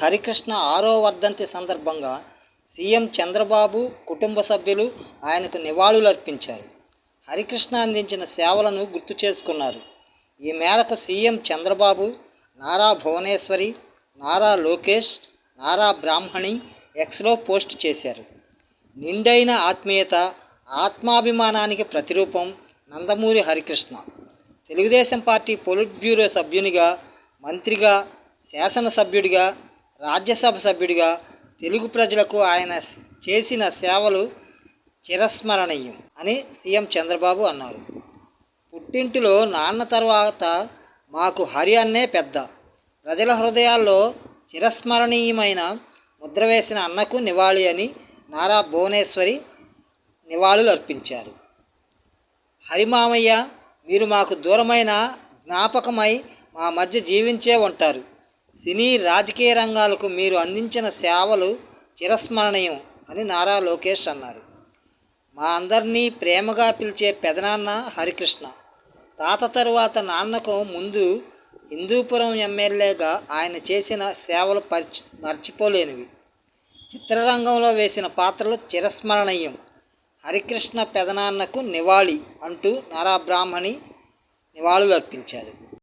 హరికృష్ణ ఆరో వర్ధంతి సందర్భంగా సీఎం చంద్రబాబు కుటుంబ సభ్యులు ఆయనకు నివాళులు అర్పించారు హరికృష్ణ అందించిన సేవలను గుర్తు చేసుకున్నారు. ఈ మేరకు సీఎం చంద్రబాబు నారా భువనేశ్వరి నారా లోకేష్ నారా బ్రాహ్మణి ఎక్స్లో పోస్ట్ చేశారు. నిండైన ఆత్మీయత ఆత్మాభిమానానికి ప్రతిరూపం Nandamuri Harikrishna. Telugu Desam party politburo సభ్యునిగా మంత్రిగా శాసనసభ్యుడిగా రాజ్యసభ సభ్యుడిగా తెలుగు ప్రజలకు ఆయన చేసిన సేవలు చిరస్మరణీయం అని సీఎం చంద్రబాబు అన్నారు. పుట్టింటిలో నాన్న తర్వాత మాకు హరి అన్నే పెద్ద. ప్రజల హృదయాల్లో చిరస్మరణీయమైన ముద్ర వేసిన అన్నకు నివాళి అని నారా భువనేశ్వరి నివాళులు అర్పించారు. హరిమామయ్య మీరు మాకు దూరమైన జ్ఞాపకమై మా మధ్య జీవించే ఉంటారు. సినీ రాజకీయ రంగాలకు మీరు అందించిన సేవలు చిరస్మరణీయం అని నారా లోకేష్ అన్నారు. మా అందరినీ ప్రేమగా పిలిచే పెదనాన్న హరికృష్ణ. తాత తరువాత నాన్నకు ముందు హిందూపురం ఎమ్మెల్యేగా ఆయన చేసిన సేవలు పరిచి మర్చిపోలేనివి. చిత్రరంగంలో వేసిన పాత్రలు చిరస్మరణీయం. హరికృష్ణ పెదనాన్నకు నివాళి అంటూ నారా బ్రాహ్మణి నివాళులు అర్పించారు.